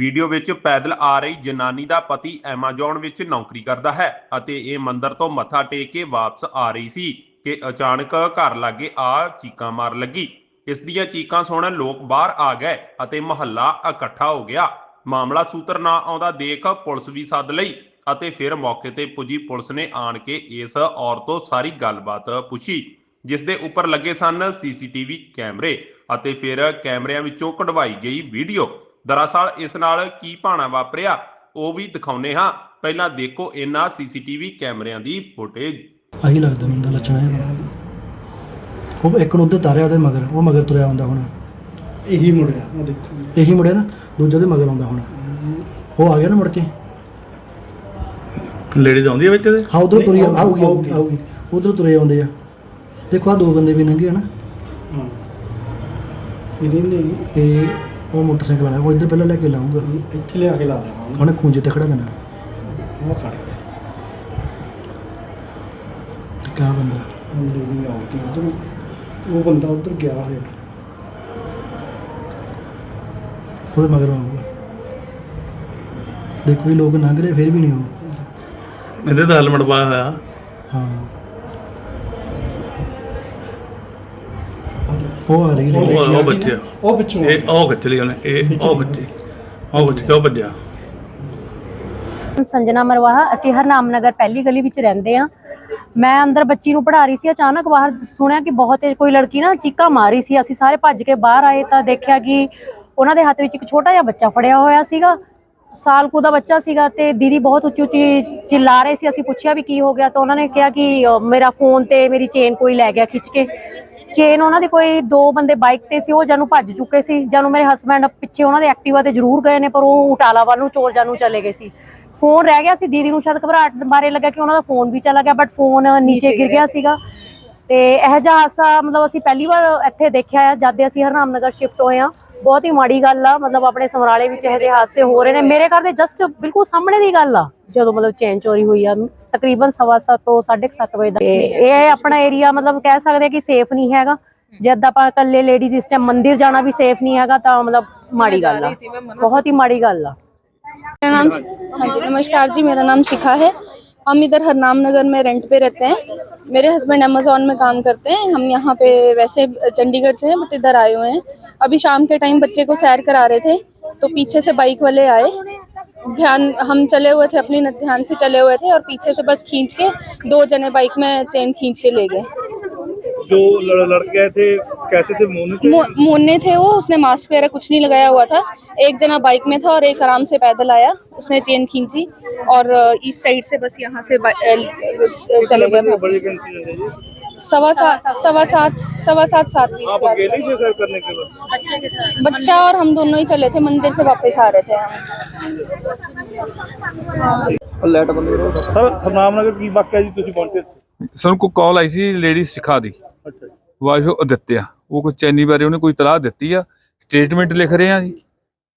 Video ਵਿੱਚ ਪੈਦਲ ਆ ਰਹੀ ਜਨਾਨੀ ਦਾ ਪਤੀ ਐਮਾਜ਼ੋਨ ਵਿੱਚ ਨੌਕਰੀ ਕਰਦਾ ਹੈ ਅਤੇ ਇਹ ਮੰਦਰ ਤੋਂ ਮੱਥਾ ਟੇਕ ਕੇ ਵਾਪਸ ਆ ਰਹੀ ਸੀ ਕਿ ਅਚਾਨਕ ਘਰ ਲਾਗੇ ਆ ਚੀਕਾਂ ਮਾਰ ਲੱਗੀ। ਇਸ ਦੀਆਂ ਚੀਕਾਂ ਸੁਣ ਲੋਕ ਬਾਹਰ ਆ ਗਏ ਅਤੇ ਮਹੱਲਾ ਇਕੱਠਾ ਹੋ ਗਿਆ। ਮਾਮਲਾ ਸੂਤਰ ਨਾ ਆਉਂਦਾ ਦੇਖ ਪੁਲਿਸ ਵੀ ਸੱਦ ਲਈ ਅਤੇ ਫਿਰ ਮੌਕੇ ਤੇ ਪੁੱਜੀ ਪੁਲਿਸ ਨੇ ਆਣ ਕੇ ਇਸ ਔਰਤ ਤੋਂ ਸਾਰੀ ਗੱਲਬਾਤ ਪੁੱਛੀ, ਜਿਸ ਦੇ ਉੱਪਰ ਲੱਗੇ ਸਨ ਸੀਸੀਟੀਵੀ ਕੈਮਰੇ ਅਤੇ ਫਿਰ ਕੈਮਰਿਆਂ ਵਿੱਚੋਂ ਕਢਵਾਈ ਗਈ ਵੀਡੀਓ। ਦਰਅਸਲ ਇਸ ਨਾਲ ਕੀ ਭਾਣਾ ਵਾਪਰਿਆ ਉਹ ਵੀ ਦਿਖਾਉਨੇ ਹਾਂ। ਪਹਿਲਾਂ ਦੇਖੋ ਇਹਨਾਂ ਸੀਸੀਟੀਵੀ ਕੈਮਰਿਆਂ ਦੀ ਫੁਟੇਜ। ਆਹੀ ਲੱਗਦਾ ਮੈਨੂੰ ਤਾਂ ਲੱਛਣ ਹੈ ਉਹ ਇੱਕ ਨੂੰ ਉੱਧਰ ਤਾਰਿਆ ਉਹਦੇ ਮਗਰ ਉਹ ਮਗਰ ਤੁਰਿਆ ਹੁੰਦਾ ਹੁਣ। ਇਹੀ ਮੁੜਿਆ ਉਹ ਦੇਖੋ ਇਹੀ ਮੁੜਿਆ ਨਾ ਦੂਜੇ ਦੇ ਮਗਰ ਆਉਂਦਾ ਹੁਣ। ਉਹ ਆ ਗਿਆ ਨਾ ਮੁੜ ਕੇ? ਲੇਡੀਜ਼ ਆਉਂਦੀ ਹੈ ਵਿੱਚ ਇਹਦੇ ਹਾਂ ਉਧਰ ਤੁਰੀ ਨਹੀਂ, ਆਊਗੀ ਉਧਰ ਤੁਰੇ ਆਉਂਦੇ ਆ। ਦੇਖੋ ਆ ਦੋ ਬੰਦੇ ਵੀ ਲੰਘੇ ਹਨ ਹਾਂ। ਇਹਨੇ ਨੇ ਇਹ ਉਹ ਮੋਟਰਸਾਈਕਲ ਆਇਆ ਉਹ ਇੱਧਰ ਪਹਿਲਾਂ ਲੈ ਕੇ ਲਾਊਗਾ। ਇੱਥੇ ਲਿਆ ਕੇ ਲਾ ਦੇਣਾ ਉਹਨੇ। ਉਹਨੇ ਖੂੰਜੇ ਤੇ ਖੜਾ ਦੇਣਾ। ਉਹ ਖੜ ਗਿਆ। ਤੇ ਕਿਆ ਬੰਦਾ? ਹੁਣ ਲੇਡੀ ਆਉਗੀ ਉਧਰ ਉਹ ਬੰਦਾ ਉਧਰ ਗਿਆ ਹੋਇਆ। ਉਹਦੇ ਮਗਰ ਆਊਗਾ। ਦੇਖੋ ਇਹ ਲੋਕ ਲੰਘ ਰਹੇ ਫਿਰ ਵੀ ਨਹੀਂ ਉਹ ਇਹਦੇ ਤਾਂ ਹੈਲਮਟ ਪਾਇਆ ਹੋਇਆ। ਹਾਂ। ਉਹ ਆ ਰਹੀ ਉਹ ਹੈ ਉਹ- ਉਹ ਬੱਚੇ। ਆ। ਉਹ ਪਿੱਛੋਂ ਇਹ ਉਹ ਖਿੱਚ ਲਈ ਉਹਨੇ ਇਹ ਉਹ ਖਿੱਚੀ ਉਹ ਖਿੱਚ ਕੇ ਉਹ ਭੱਜਿਆ? ਸੰਜਨਾ ਮਰਵਾਹਾ ਅਸੀਂ ਹਰਨਾਮ ਨਗਰ ਪਹਿਲੀ ਗਲੀ ਵਿੱਚ ਰਹਿੰਦੇ ਆ ਮੈਂ ਅੰਦਰ ਬੱਚੀ ਨੂੰ ਪੜ੍ਹਾ ਰਹੀ ਸੀ ਅਚਾਨਕ ਬਾਹਰ ਸੁਣਿਆ ਕਿ ਬਹੁਤ ਤੇਜ਼ ਕੋਈ ਲੜਕੀ ਨਾ ਚੀਕਾ ਮਾਰੀ ਸੀ। ਅਸੀਂ ਸਾਰੇ ਭੱਜ ਕੇ ਬਾਹਰ ਆਏ ਤਾਂ ਦੇਖਿਆ ਕਿ ਉਹਨਾਂ ਦੇ ਹੱਥ ਵਿੱਚ ਇੱਕ ਛੋਟਾ ਜਿਹਾ ਬੱਚਾ ਫੜਿਆ ਹੋਇਆ ਸੀਗਾ। ਸਾਲ ਕੁ ਦਾ ਬੱਚਾ ਸੀਗਾ ਤੇ ਦੀਦੀ ਬਹੁਤ ਉੱਚੀ ਉੱਚੀ ਚਿল্ਲਾ ਰਹੇ ਸੀ। ਅਸੀਂ ਪੁੱਛਿਆ ਵੀ ਕੀ ਹੋ ਗਿਆ ਤਾਂ ਉਹਨਾਂ ਨੇ ਕਿਹਾ ਕਿ ਅ, ਮੇਰਾ ਫੋਨ ਤੇ ਮੇਰੀ ਚੇਨ ਕੋਈ ਲੈ ਗਿਆ ਖਿੱਚ ਕੇ। ਚੇਨ ਉਹਨਾਂ ਦੇ ਕੋਈ ਦੋ ਬੰਦੇ ਬਾਈਕ ਤੇ ਸੀ ਉਹ ਜਾਨੂੰ ਭੱਜ ਚੁੱਕੇ ਸੀ ਜਾਨੂੰ ਮੇਰੇ ਹਸਬੰਡ ਪਿੱਛੇ ਉਹਨਾਂ ਦੇ ਐਕਟਿਵਾ ਤੇ ਜ਼ਰੂਰ ਗਏ ਨੇ ਪਰ ਉਹ ਉਟਾਲਾ ਵੱਲ ਨੂੰ ਚੋਰ ਜਾਨੂੰ ਚਲੇ ਗਏ ਸੀ। ਫੋਨ ਰਹਿ ਗਿਆ ਸੀ ਦੀਦੀ ਨੂੰ ਸ਼ਾਇਦ ਘਬਰਾਹਟ ਬਾਰੇ ਲੱਗਾ ਕਿ ਉਹਨਾਂ ਦਾ ਫੋਨ ਵੀ ਚਲਾ ਗਿਆ ਬਟ ਫੋਨ ਨੀਚੇ ਗਿਰ ਗਿਆ ਸੀਗਾ। ਤੇ ਇਹ ਜਿਹਾ ਹਾਦਸਾ ਮਤਲਬ ਅਸੀਂ ਪਹਿਲੀ ਵਾਰ ਇੱਥੇ ਦੇਖਿਆ ਆ ਜਦ ਦੇ ਅਸੀਂ ਹਰਨਾਮ ਨਗਰ ਸ਼ਿਫਟ ਹੋਏ ਆ ਬਹੁਤ ਹੀ ਮਾੜੀ ਗੱਲ ਆ ਮਤਲਬ ਆਪਣੇ ਸਮਰਾਲੇ ਵਿੱਚ ਇਹ ਜਿਹੇ ਹਾਦਸੇ ਹੋ ਰਹੇ ਨੇ ਮੇਰੇ ਘਰ ਦੇ ਜਸਟ ਬਿਲਕੁਲ ਸਾਹਮਣੇ ਦੀ ਗੱਲ ਆ ਜਦੋਂ ਮਤਲਬ ਚੇਨ ਚੋਰੀ ਹੋਈ ਆ ਤਕਰੀਬਨ ਸਵਾ ਸੱਤ ਤੋਂ 7:30 ਵਜੇ ਦਾ ਤੇ ਇਹ ਆਪਣਾ ਏਰੀਆ ਮਤਲਬ ਕਹਿ ਸਕਦੇ ਆ ਕਿ ਸੇਫ ਨਹੀਂ ਹੈਗਾ ਜਦ ਆਪਾਂ ਇਕੱਲੇ ਲੇਡੀਜ਼ ਇਸ ਟਾਈਮ ਮੰਦਿਰ ਜਾਣਾ ਵੀ ਸੇਫ ਨਹੀਂ ਹੈਗਾ ਤਾਂ ਮਤਲਬ ਮਾੜੀ ਗੱਲ ਆ ਬਹੁਤ ਹੀ ਮਾੜੀ ਗੱਲ ਆ मेरा नाम हाँ जी नमस्कार जी मेरा नाम शिखा है हम इधर हरनाम नगर में रेंट पे रहते हैं मेरे हस्बैंड अमेजोन में काम करते हैं। हम यहाँ पे वैसे चंडीगढ़ से हैं बट इधर आए हुए हैं। अभी शाम के टाइम बच्चे को सैर करा रहे थे तो पीछे से बाइक वाले आए। ध्यान, हम चले हुए थे, अपनी ध्यान से चले हुए थे और पीछे से बस खींच के दो जने बाइक में चेन खींच के ले गए। जो लड़- लड़के थे कैसे थे मुंह थे मो- मोने थे वो उसने मास्क वगैरह कुछ नहीं लगाया हुआ था एक जना बाइक में था और एक आराम से पैदल आया उसने चेन खींची और अ, इस साइड से बस यहाँ से बा- अ, अ, चले गए भाग। बड़े इंसिडेंट है जी सवा सात सवा सात सवा सात सात बीस आप के अकेले आसपास। से सर करने के बाद बच्चा और हम दोनों ही चले थे मंदिर से वापस आ रहे थे हम ਸਰ ਹਰਨਾਮਨਗਰ ਕੀ ਵਾਕਿਆ ਜੀ ਤੁਸੀਂ ਪਹੁੰਚੇ ਸੀ ਸਾਨੂੰ ਕੋਈ ਕਾਲ ਆਈ ਸੀ ਲੇਡੀ ਸਿਖਾ ਦੀ ਅੱਛਾ ਜੀ ਵਾਇਓ ਅਦਿੱਤਿਆ ਉਹ ਕੋਈ ਚੈਨੀ ਬਾਰੇ ਉਹਨੇ ਕੋਈ ਤਲਾਹ ਦਿੱਤੀ ਆ। ਸਟੇਟਮੈਂਟ ਲਿਖ ਰਹੇ ਆ ਜੀ।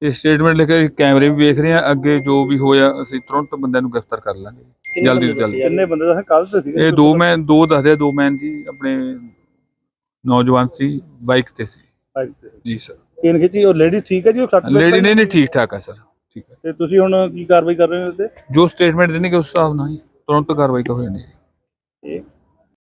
ਤੇ ਸਟੇਟਮੈਂਟ ਲਿਖ ਕੇ ਕੈਮਰੇ ਵੀ ਵੇਖ ਰਹੇ ਆ। ਅੱਗੇ ਜੋ ਵੀ ਹੋਇਆ ਅਸੀਂ ਤੁਰੰਤ ਬੰਦਿਆਂ ਨੂੰ ਗ੍ਰਿਫਤਾਰ ਕਰ ਲਾਂਗੇ। ਜਲਦੀ ਤੋਂ ਜਲਦੀ। ਕਿੰਨੇ ਬੰਦੇ ਦਾ ਕੱਲ ਤੇ ਸੀਗੇ ਇਹ ਦੋ ਮੈਨ ਦੋ ਦੱਸਦੇ ਦੋ ਮੈਨ ਜੀ ਆਪਣੇ ਨੌਜਵਾਨ ਸੀ ਬਾਈਕ ਤੇ ਸੀ। ਬਾਈਕ ਤੇ ਜੀ ਸਰ। ਚੇਨ ਖਿੱਚੀ? ਉਹ ਲੇਡੀ ਠੀਕ ਹੈ ਜੀ? ਉਹ ਸੱਟ ਲੇਡੀ ਨੇ ਨਹੀਂ ਠੀਕ ਠਾਕ ਆ ਸਰ। ਠੀਕ ਹੈ। ਤੇ ਤੁਸੀਂ ਹੁਣ ਕੀ ਕਾਰਵਾਈ ਕਰ ਰਹੇ ਹੋ ਤੇ ਜੋ ਸਟੇਟਮੈਂਟ ਦੇਣਗੇ ਉਸ ਹਿਸਾਬ ਨਾਲ ਹੀ ਤੁਰੰਤ ਕਾਰਵਾਈ ਕਰ ਹੋ ਜਾਣੀ ਹੈ